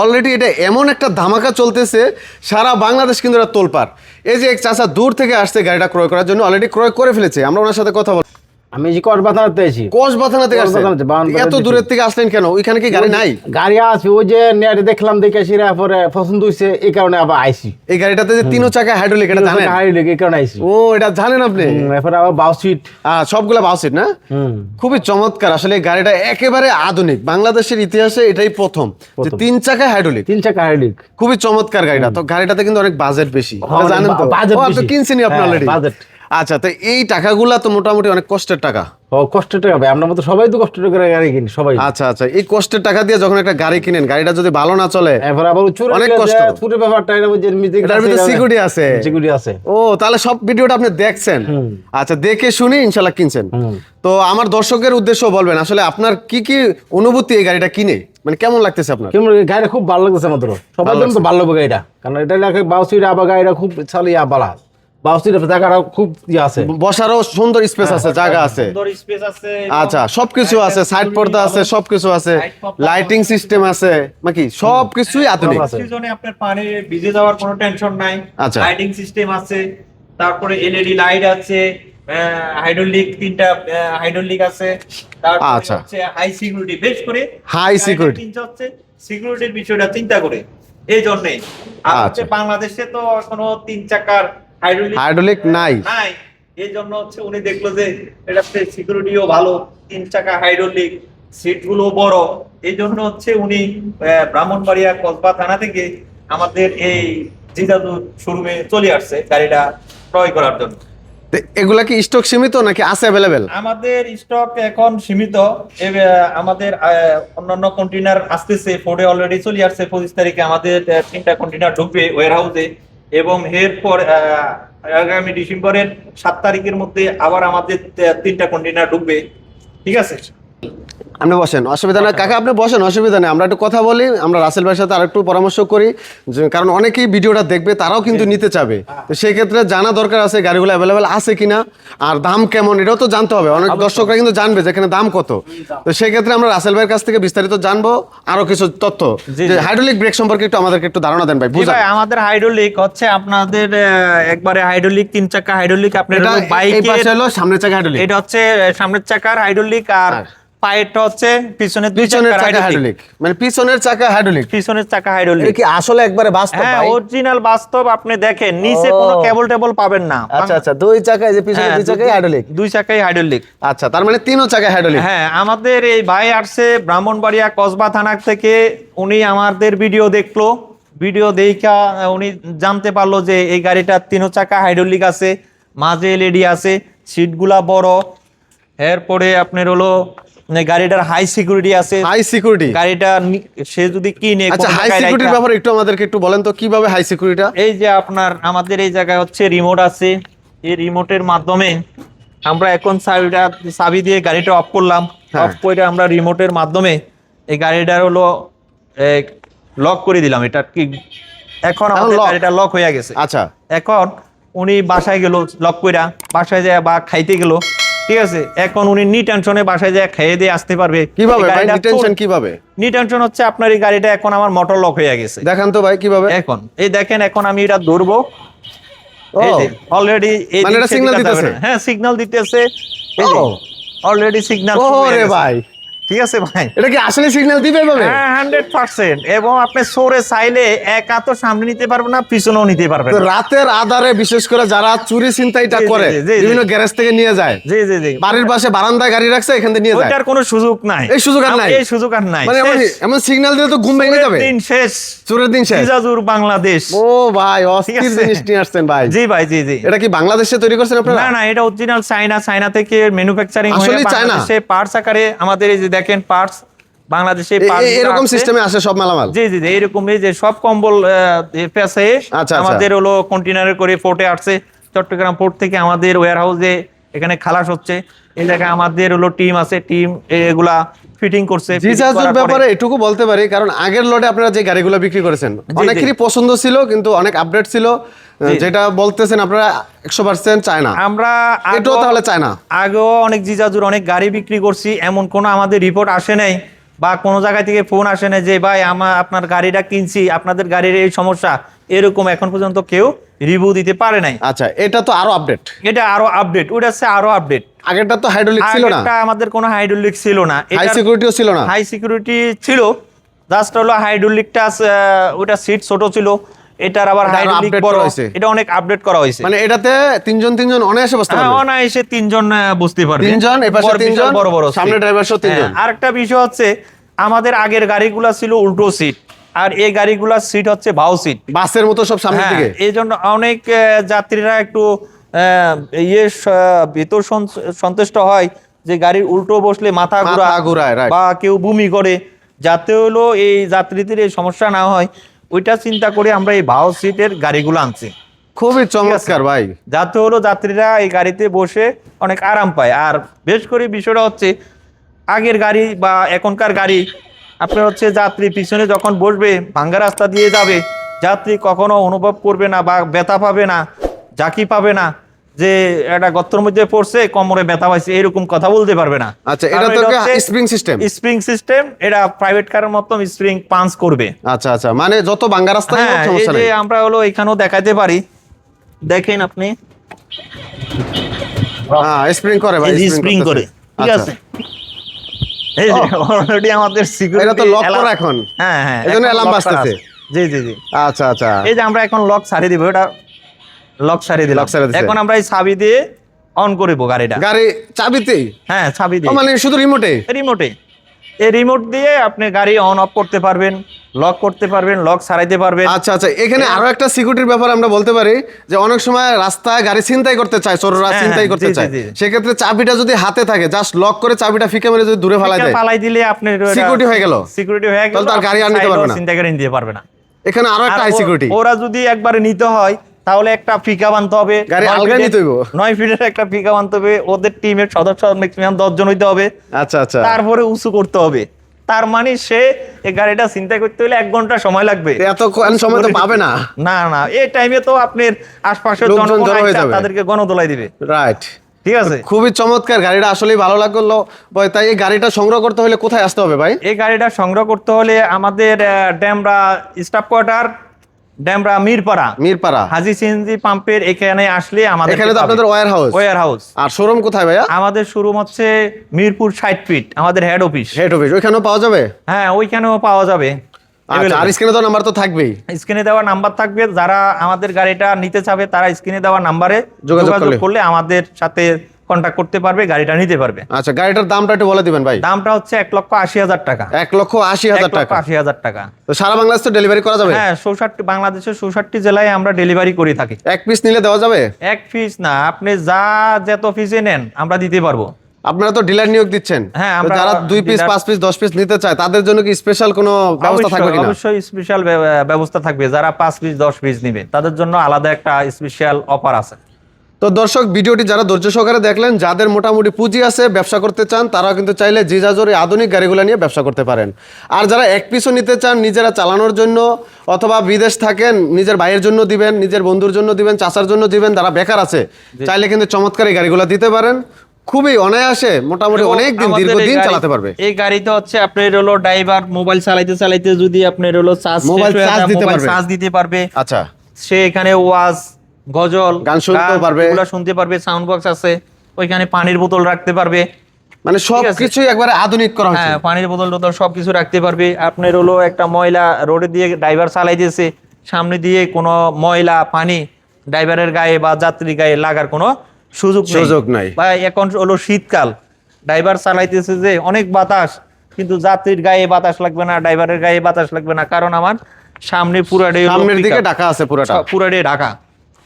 Already এটা এমন একটা ধামাকা চলতেছে, সারা বাংলাদেশ কিন্তু এটা তোলপার এই যে এক চাষা দূর থেকে আসছে গাড়িটা ক্রয় করার জন্য অলরেডি ক্রয় করে ফেলেছে, আমরা ওনার সাথে কথা বল আমি যে আছি কসবাথানা থেকে বাউনবাড়ির এত দূরের থেকে আসলেন কেন? ওইখানে কি গাড়ি নাই? গাড়ি আছে ওই যে নেটে দেখলাম দেখে সিরা পরে পছন্দ হয়েছে এই কারণে আবার আইসি এই গাড়িটাতে যে তিনো চাকা হাইড্রোলিক এটা জানেন? হাই লেগে এই কারণে আইসি ও এটা জানেন আপনি? এরপরে আবার বাউ সিট সবগুলা বাউসিট না? হুম। খুবই চমৎকার। আসলে গাড়িটা একেবারে আধুনিক। বাংলাদেশের ইতিহাসে এটাই প্রথম যে তিন চাকা হাইড্রোলিক তিন চাকা হাইড্রিক খুবই চমৎকার গাড়িটা। তো গাড়িটাতে কিন্তু অনেক বাজেট বেশি। হ্যাঁ, জানেন তো? বা- budget ও, আপনি বেশি। কিনছেনই আপনি হ্যাঁ, অলরেডি budget। আচ্ছা তো এই টাকাগুলা তো মোটামুটি অনেক কষ্টের টাকা। ও কষ্ট টাকা ভাই আমরা মতো সবাই তো কষ্ট করে গাড়ি কিনি সবাই। আচ্ছা আচ্ছা এই কষ্টের টাকা দিয়ে যখন একটা গাড়ি কিনেন গাড়িটা যদি ভালো না চলে এরপর আবার চুরে অনেক কষ্ট। চুরে ব্যাপারটা এটা যে এটার ভিতরে সিকিউরিটি আছে। সিকিউরিটি আছে। ও তাহলে সব ভিডিওটা আপনি দেখছেন। আচ্ছা দেখে শুনে ইনশাল্লাহ কিনছেন। তো আমার দর্শকের উদ্দেশ্য বলবেন আসলে আপনার কি কি অনুভূতি এই গাড়িটা কিনে? মানে কেমন লাগতেছে আপনার? কেমন গাড়িটা খুব ভালো লাগতেছে আমাদের সবার জন্য তো ভালো লাগবে গাড়িটা। কারণ এটা লাগে বাউসির আবার গাড়িটা খুব চালিয়ে বালা বাউসির জায়গাটা খুব ইয়ে আছে। বসারও সুন্দর স্পেস আছে জায়গা আছে। স্পেস আছে আচ্ছা সবকিছু আছে সাইড পর্দা আছে সবকিছু আছে লাইটিং সিস্টেম আছে নাকি? সবকিছুই আধুনিক। সিজনে আপনার পানি ভিজে যাওয়ার কোনো টেনশন নাই। আচ্ছা। লাইটিং সিস্টেম আছে তারপরে এলইডি লাইট আছে হাইড্রোলিক তিনটা হাইড্রোলিক আছে আচ্ছা। হাই সিকিউরিটি বেশ করে হচ্ছে সিকিউরিটির বিষয়টা চিন্তা করে। এই জন্যই। আচ্ছা। বাংলাদেশে তো এখনও তিন চাকার হাইড্রোলিক নাই। নাই। এই জন্য হচ্ছে উনি দেখল যে এটা সিকিউরিটিও ভালো তিন চাকা হাইড্রোলিক সিটগুলো বড়। এই জন্য হচ্ছে উনি ব্রাহ্মণবাড়িয়া কসবা থানা থেকে আমাদের এই জিজাদু শোরুমে চলে আসছে গাড়িটা ক্রয় করার জন্য। এগুলা কি স্টক সীমিত নাকি আছে অ্যাভেলেবেল আমাদের স্টক এখন সীমিত। আমাদের অন্যান্য কন্টেনার আসতেছে ফোর্ডে অলরেডি চলে আসছে। পঁচিশ তারিখে আমাদের তিনটা কন্টেনার ঢুকবে ওয়ার হাউসে এবং এরপর আগামী ডিসেম্বরের সাত তারিখের মধ্যে আবার আমাদের তিনটা কন্টেনার ঢুকবে। ঠিক আছে? আপনি বসেন অসুবিধা নেই। কাকা আপনি বসেন অসুবিধা নেই। আমরা একটু কথা বলি আমরা রাসেল ভাইয়ের সাথে আরেকটু পরামর্শ করি কারণ অনেকেই ভিডিওটা দেখবে তারাও কিন্তু নিতে চাবে। তো সেই ক্ষেত্রে জানা দরকার আছে গাড়িগুলো অ্যাভেলেবেল আছে কিনা আর দাম কেমন এটাও তো জানতে হবে। অনেক দর্শকরা কিন্তু জানবে যে এখানে দাম কত। তো সেই ক্ষেত্রে আমরা রাসেল ভাইয়ের কাছ থেকে বিস্তারিত জানব আরও কিছু তথ্য। যে। হাইড্রোলিক ব্রেক সম্পর্কে একটু আমাদেরকে একটু ধারণা দেন ভাই জি বুঝা ভাই আমাদের হাইড্রোলিক হচ্ছে আপনাদের একবারে হাইড্রোলিক তিন চাকা হাইড্রোলিক আপনার হলো এই পাশে হলো সামনের চাকা হাইড্রোলিক এটা হচ্ছে সামনের চাকার হাইড্রোলিক আর আর পায়েরটা হচ্ছে পিছনের পিছনের চাকা হাইড্রোলিক হাইড্রোলিক মানে পিছনের চাকা হাইড্রোলিক পিছনের চাকা এটা কি আসলে একবারে বাস্তব হ্যাঁ অরিজিনাল বাস্তব আপনি দেখেন নিচে। কোনো কেবল টেবল পাবেন না। আচ্ছা আচ্ছা দুই চাকায় যে পিছনে হ্যাঁ, দুই চাকায় হাইড্রোলিক দুই চাকাই হাইড্রোলিক আচ্ছা তার মানে তিনও চাকায় হাইড্রোলিক হ্যাঁ আমাদের এই ভাই আসছে ব্রাহ্মণবাড়িয়া কসবা থানা থেকে। উনি আমাদের ভিডিও দেখল। ভিডিও দেখা উনি জানতে পারল যে এই গাড়িটা তিন চাকা হাইড্রোলিক আছে। মাঝে এলইডি আছে সিটগুলা বড়। এরপরে আপনার হলো গাড়িটার হাই সিকিউরিটি আছে। হাই সিকিউরিটি গাড়িটা সে যদি কিনে আচ্ছা হাই সিকিউরিটির ব্যাপারে একটু আমাদেরকে একটু বলেন তো কীভাবে হাই এই যে আপনার আমাদের এই জায়গায় হচ্ছে রিমোট আছে। এই রিমোটের মাধ্যমে আমরা এখন চাবিটা চাবি দিয়ে গাড়িটা অফ করলাম। হ্যাঁ। অফ করে আমরা রিমোটের মাধ্যমে এই গাড়িটার হলো লক করে দিলাম। এটা কি এখন আমাদের? গাড়িটা লক হয়ে গেছে। আচ্ছা। এখন উনি বাসায় গেল লক কইরা। বাসায় যায় বা খাইতে গেল। ঠিক আছে? এখন উনি নি টেনশনে বাসায় যায় খেয়ে দিয়ে আসতে পারবে। কীভাবে? নি ভাই টেনশন কীভাবে? নি টেনশন হচ্ছে আপনার এই গাড়িটা এখন আমার মোটর লক হয়ে গেছে। দেখেন তো ভাই কীভাবে? এখন এই দেখেন এখন আমি এটা ধরবো। অলরেডি মানে এটা signal দিতেছে? হ্যাঁ সিগন্যাল দিতেছে। অলরেডি সিগন্যাল ওরে ভাই। ঠিক আছে ভাই? এটা কি আসলে সিগন্যাল দিবে এভাবে? হ্যাঁ হান্ড্রেড পার্সেন্ট এবং আপনি সোরে চাইলে এক হাত সামনে নিতে পারবেন না পিছনেও নিতে পারবেন তো রাতের আধারে বিশেষ করে যারা চুরি চিন্তাইটা করে। বিভিন্ন গ্যারেজ থেকে নিয়ে যায়। জি জি জি। বাড়ির পাশে বারান্দায় গাড়ি রাখছে এখান থেকে নিয়ে যায়। ওইটার কোনো সুযোগ নাই। এই সুযোগ আর নাই? এই সুযোগ আর নাই। মানে এমন সিগন্যাল দিলে তো ঘুম ভেঙে যাবে। দিন শেষ। চোরের দিন শেষ। জিজাজুর বাংলাদেশ। ও ভাই অস্থির জিনিস নিয়ে আসছেন ভাই। জি ভাই জি জি। এটা কি বাংলাদেশে তৈরি করছেন আপনারা? না না এটা অরিজিনাল চায়না। চায়না থেকে ম্যানুফ্যাকচারিং হয়ে? বাংলাদেশে পার্টস আকারে আমাদের এই যে দেখেন পার্টস বাংলাদেশে এরকম সিস্টেমে আসে সব মালামাল? জি জি জি এরকম এই যে সব কম্বল পেছে। আচ্ছা। আমাদের হলো কন্টেনারে করে ফোর্টে আসছে। চট্টগ্রাম পোর্ট থেকে আমাদের ওয়ার হাউসে এখানে খালাস হচ্ছে। জায়গায় আমাদের হলো টিম আছে টিম এগুলা ফিটিং করছে জিজাজুর ব্যাপারে এটুকু বলতে পারি কারণ আগের লটে আপনারা যে গাড়িগুলো বিক্রি করেছেন অনেকেরই পছন্দ ছিল কিন্তু অনেক আপডেট ছিল। যেটা বলতেছেন আপনারা একশো পার্সেন্ট চায় না আমরা এটাও তাহলে চায় না আগেও অনেক জিজাজুর অনেক গাড়ি বিক্রি করছি এমন কোনো আমাদের রিপোর্ট আসে নাই। বা কোনো জায়গা থেকে ফোন আসে না যে ভাই আমার আপনার গাড়িটা কিনছি আপনাদের গাড়ির এই সমস্যা। এরকম এখন পর্যন্ত কেউ রিভিউ দিতে পারে নাই। আচ্ছা এটা তো আরও আপডেট এটা আরও আপডেট ওটা হচ্ছে আরও আপডেট আগেরটা তো হাইড্রোলিক ছিল না। এটা আমাদের কোনো হাইড্রোলিক ছিল না। হাই সিকিউরিটিও ছিল না। হাই সিকিউরিটি ছিল জাস্ট হলো হাইড্রোলিকটা ওটা সিট ছোট ছিল। এটার আবার হাইড্রোলিক বড় হয়েছে। এটা অনেক আপডেট করা হয়েছে। মানে এটাতে তিনজন তিনজন অনায়াসে বসতে হ্যাঁ পারবে। অনায়াসে তিনজন বুঝতে পারবে। তিনজন, এপাশে তিনজন, বড় বড় সামনে driver সহ তিনজন। হ্যাঁ, আরেকটা বিষয় হচ্ছে আমাদের আগের গাড়িগুলা ছিল উল্টো সিট আর এই গাড়িগুলার সিট হচ্ছে ভাও সিট বাসের মতো সব সামনের হ্যাঁ দিকে? এই জন্য অনেক যাত্রীরা একটু আহ, ইয়ে ভেতর সন্তুষ্ট হয় যে গাড়ির উল্টো বসলে মাথা ঘোরা. বা কেউ বমি করে। যাতে হলো এই যাত্রীদের এই সমস্যা না হয়। ওইটা চিন্তা করে আমরা এই ভাও সিটের গাড়িগুলো আনছি। খুবই চমৎকার ভাই। যাতে হলো যাত্রীরা এই গাড়িতে বসে অনেক আরাম পায়। আর বেশ করে বিষয়টা হচ্ছে আগের গাড়ি বা এখনকার গাড়ি আপনার হচ্ছে যাত্রী পিছনে যখন বসবে ভাঙ্গা রাস্তা দিয়ে যাবে যাত্রী কখনো অনুভব করবে না বা ব্যথা পাবে না জাকি পাবে না। যে একটা গর্তর মধ্যে পড়ছে কোমরে ব্যথা পাইছে এরকম কথা বলতে পারবে না। আচ্ছা, এটা তো spring system? স্প্রিং সিস্টেম এটা প্রাইভেট কারের মতো স্প্রিং পাঞ্চ করবে। আচ্ছা আচ্ছা মানে যত বাঙ্গা রাস্তা হ্যাঁ এই যে আমরা হলো এখানেও দেখাতে পারি। দেখেন আপনি। হ্যাঁ স্প্রিং করে ভাই স্প্রিং করে। ঠিক আচ্ছা। আছে? এই যে অলরেডি আমাদের সিকিউরিটি এটা তো lock করা এখন। হ্যাঁ হ্যাঁ এজন্য করা বাজতেছে। জি জি জি। আচ্ছা আচ্ছা। এই যে আমরা এখন লক ছাড়িয়ে দিব এটা লক দিলাম। এখন আমরা এই চাবি দিয়ে অন করব গাড়িটা। গাড়ি চাবিতেই হ্যাঁ চাবি দিয়ে। মানে শুধু রিমোটে রিমোটে এই রিমোট দিয়ে আপনি গাড়ি অন অফ করতে পারবেন লক করতে পারবেন লক ছাড়াইতে পারবেন। আচ্ছা আচ্ছা এখানে আরও একটা সিকিউরিটির ব্যাপার আমরা বলতে পারি যে অনেক সময় রাস্তায় গাড়ি ছিনতাই করতে চায় চোররা হ্যাঁ, ছিনতাই হ্যাঁ, করতে চায়। সেক্ষেত্রে চাবিটা যদি হাতে থাকে জাস্ট লক করে চাবিটা ফিকে মেরে যদি দূরে ফেলাই দেয় পালাই দিলে আপনি Security হয়ে গেল। সিকিউরিটি হয়ে গেল তার গাড়ি আর নিতে পারবে না। চিন্তা করে নিতে পারবে না। এখানে আরও একটা হাই সিকিউরিটি ওরা যদি একবারে নিতে হয় তাহলে একটা ফিকা বানতে হবে। গাড়ি নয় আলগা ফিটের- নিতে হইব। নয় ফিটের একটা ফিকা বানতে হবে। ওদের টিমের সদস্য ম্যাক্সিমাম দশ জন হইতে হবে। আচ্ছা আচ্ছা। তারপরে উঁচু করতে হবে। তার মানে সে এই গাড়িটা চিন্তা করতে হলে এক ঘণ্টা সময় লাগবে। এত কম সময় তো পাবে না। না না এই টাইমে তো আপনার আশপাশের জনগণ। তাদেরকে গণদোলাই দিবে। রাইট ঠিক আছে? খুবই চমৎকার গাড়িটা আসলেই ভালো লাগল। ভাই তাই এই গাড়িটা সংগ্রহ করতে হলে কোথায় আসতে হবে ভাই? এই গাড়িটা সংগ্রহ করতে হলে আমাদের ড্যামরা স্টাফ কোয়ার্টার ড্যামরা মিরপাড়া। মিরপাড়া। হাজি সিএনজি পাম্পের এখানে আসলে আমাদের এখানে তো আপনাদের ওয়ার হাউস ওয়ার হাউস আর শোরুম কোথায় ভাইয়া? আমাদের শোরুম হচ্ছে মিরপুর ষাট ফিট আমাদের হেড অফিস হেড অফিস ওইখানেও পাওয়া যাবে? হ্যাঁ ওইখানেও পাওয়া যাবে। আচ্ছা আর স্ক্রিনে তো নাম্বার তো থাকবেই। স্ক্রিনে দেওয়া নাম্বার থাকবে যারা আমাদের গাড়িটা নিতে চাবে তারা স্ক্রিনে দেওয়া নাম্বারে যোগাযোগ। করলে আমাদের সাথে কন্ট্যাক্ট করতে পারবে গাড়িটা নিতে পারবে। আচ্ছা গাড়িটার দামটা একটু বলে দিবেন ভাই। দামটা হচ্ছে এক লক্ষ আশি হাজার টাকা। এক লক্ষ আশি হাজার টাকা। আশি হাজার টাকা। তো সারা বাংলাদেশ তো ডেলিভারি করা যাবে? হ্যাঁ চৌষট্টি বাংলাদেশের চৌষট্টি জেলায় আমরা ডেলিভারি করে থাকি। এক পিস নিলে দেওয়া যাবে? এক পিস না আপনি যা যত পিসে নেন আমরা দিতে পারব। আপনারা তো ডিলার নিয়োগ দিচ্ছেন। হ্যাঁ, যারা দুই পিস পাঁচ পিস দশ পিস নিতে চায় তাদের জন্য কি স্পেশাল কোনো ব্যবস্থা থাকবে কিনা? অবশ্যই স্পেশাল ব্যবস্থা থাকবে। যারা পাঁচ পিস দশ পিস নিবে তাদের জন্য আলাদা একটা স্পেশাল অফার আছে। তো দর্শক ভিডিওটি যারা ধৈর্য সহকারে দেখলেন যাদের মোটামুটি পুঁজি আছে ব্যবসা করতে চান তারাও কিন্তু চাইলে জিজাজোর এই আধুনিক গাড়িগুলো নিয়ে ব্যবসা করতে পারেন। আর যারা এক পিসও নিতে চান নিজেরা চালানোর জন্য অথবা বিদেশ থাকেন নিজের ভাইয়ের জন্য দিবেন নিজের বন্ধুর জন্য দিবেন চাচার জন্য দিবেন যারা বেকার আছে চাইলে কিন্তু চমৎকার এই গাড়িগুলো দিতে পারেন। খুবই অনায়াসে মোটামুটি অনেক দিন দীর্ঘদিন চালাতে পারবে। এই গাড়িতে হচ্ছে আপনার হলো ড্রাইভার মোবাইল চালাইতে চালাইতে যদি আপনার হলো চার্জ মোবাইল charge দিতে পারবে। চার্জ দিতে পারবে। আচ্ছা। সে এখানে ওয়াজ গজল গান শুনতেও পারবে। এগুলা শুনতে পারবে সাউন্ড বক্স আছে ওইখানে পানির বোতল রাখতে পারবে। মানে সব কিছুই একবারে আধুনিক করা হচ্ছে হ্যাঁ পানির বোতল টোতল সবকিছু রাখতে পারবে। আপনার হলো একটা ময়লা রোডে দিয়ে ড্রাইভার চালাইতেছে সামনে দিয়ে কোনো ময়লা পানি ড্রাইভারের গায়ে বা যাত্রী গায়ে লাগার কোনো সুযোগ সুযোগ নাই। বা এখন হলো শীতকাল। ড্রাইভার চালাইতেছে যে অনেক বাতাস কিন্তু যাত্রীর গায়ে বাতাস লাগবে না ড্রাইভারের গায়ে বাতাস লাগবে না। কারণ আমার সামনে পুরাটাই সামনের দিকে ঢাকা আছে পুরোটা। পুরাটাই ঢাকা।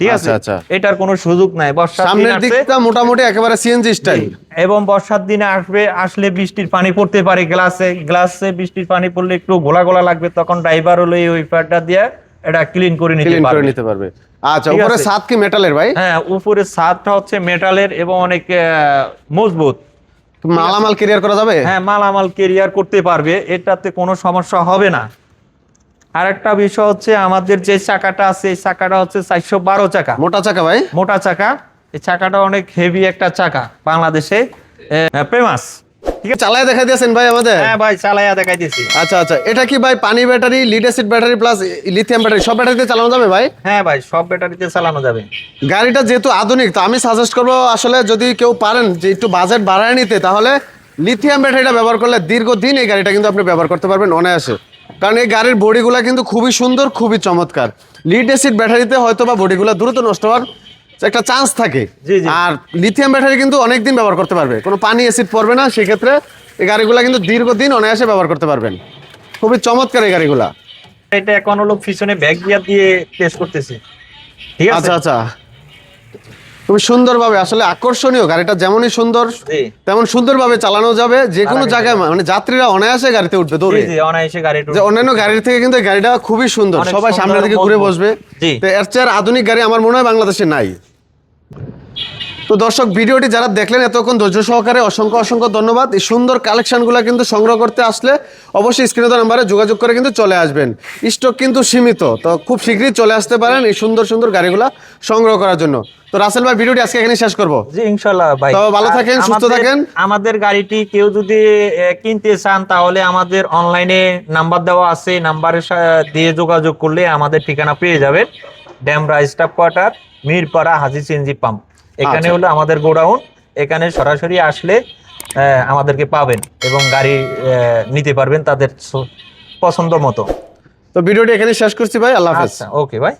ঠিক আছে? আচ্ছা, আচ্ছা। এটার কোনো সুযোগ নাই। বর্ষার দিন সামনের দিকটা মোটামুটি একেবারে সিএনজি স্টাইল এবং বর্ষার দিনে আসবে আসলে বৃষ্টির পানি পড়তে পারে গ্লাসে। গ্লাসে বৃষ্টির পানি পড়লে একটু গোলা গোলা লাগবে তখন ড্রাইভার হলো এই ওইপারটা দিয়ে এটা ক্লিন করে নিতে পারবে। নিতে পারবে। আচ্ছা উপরে। সাত কি মেটালের ভাই? হ্যাঁ উপরে ছাদটা হচ্ছে মেটালের এবং অনেক মজবুত। মালামাল ক্লিয়ার করা যাবে? হ্যাঁ মালামাল কেরিয়ার করতে পারবে। এটাতে কোনো সমস্যা হবে না। আরেকটা বিষয় হচ্ছে আমাদের যে চাকাটা আছে এই চাকাটা হচ্ছে চারশো বারো চাকা। মোটা চাকা ভাই? মোটা চাকা। এই চাকাটা অনেক হেভি একটা চাকা বাংলাদেশে। ফেমাস ঠিক আছে? চালায় দেখা দিয়েছেন ভাই আমাদের? হ্যাঁ ভাই দেখাই আচ্ছা আচ্ছা। এটা কি ভাই পানি battery lead acid battery plus lithium battery সব ব্যাটারিতে চালানো যাবে ভাই? হ্যাঁ ভাই সব ব্যাটারিতে চালানো যাবে। গাড়িটা যেহেতু আধুনিক তো আমি সাজেস্ট করব আসলে যদি কেউ পারেন যে একটু বাজেট বাড়ায় নিতে তাহলে লিথিয়াম ব্যাটারিটা ব্যবহার করলে দীর্ঘদিন এই গাড়িটা কিন্তু আপনি ব্যবহার করতে পারবেন অনায়াসে। কারণ এই গাড়ির বডিগুলো কিন্তু খুবই সুন্দর খুবই চমৎকার। লিড অ্যাসিড ব্যাটারিতে হয়তো বা বডিগুলো দ্রুত নষ্ট হওয়ার একটা চান্স থাকে। আর লিথিয়াম ব্যাটারি কিন্তু অনেকদিন ব্যবহার করতে পারবে। কোনো পানি অ্যাসিড পড়বে না সেক্ষেত্রে এই গাড়িগুলো কিন্তু দীর্ঘদিন অনায়াসে ব্যবহার করতে পারবেন। খুবই চমৎকার এই গাড়িগুলা। এটা এখন হলো পিছনে ব্যাগ গিয়ার দিয়ে টেস্ট করতেছি। ঠিক আছে? আচ্ছা আচ্ছা। খুবই সুন্দরভাবে আসলে আকর্ষণীয় গাড়িটা যেমনই সুন্দর তেমন সুন্দরভাবে চালানো যাবে যে কোনো জায়গায় মানে যাত্রীরা অনায়াসে গাড়িতে উঠবে দৌড়ে। অনায়াসে গাড়ি যে অন্যান্য গাড়ির থেকে কিন্তু গাড়িটা খুবই সুন্দর সবাই সামনের দিকে ঘুরে বসবে। তো এর চেয়ে আধুনিক গাড়ি আমার মনে হয় বাংলাদেশে নাই। তো দর্শক ভিডিওটি যারা দেখলেন এতক্ষণ ধৈর্য সহকারে অসংখ্য অসংখ্য ধন্যবাদ। এই সুন্দর কালেকশনগুলো কিন্তু সংগ্রহ করতে আসলে অবশ্যই স্ক্রিনে নাম্বারে যোগাযোগ করে কিন্তু চলে আসবেন। স্টক কিন্তু সীমিত তো খুব শীঘ্রই চলে আসতে পারেন এই সুন্দর সুন্দর গাড়িগুলো সংগ্রহ করার জন্য। তো রাসেল ভাই ভিডিওটি আজকে এখানে শেষ করব। জি ইনশাল্লাহ ভাই। তো ভালো থাকেন, সুস্থ থাকেন। আমাদের গাড়িটি কেউ যদি কিনতে চান তাহলে আমাদের অনলাইনে নাম্বার দেওয়া আছে নাম্বারের সা- দিয়ে যোগাযোগ করলে আমাদের ঠিকানা পেয়ে যাবেন। Demra staff quarter Mirpara Haji CNG pump এখানে আচ্ছা। হলো আমাদের গোডাউন। এখানে সরাসরি আসলে আমাদেরকে পাবেন এবং গাড়ি নিতে পারবেন তাদের পছন্দ মতো। তো ভিডিওটি এখানে শেষ করছি ভাই আল্লাহ হাফেজ। আচ্ছা ওকে ভাই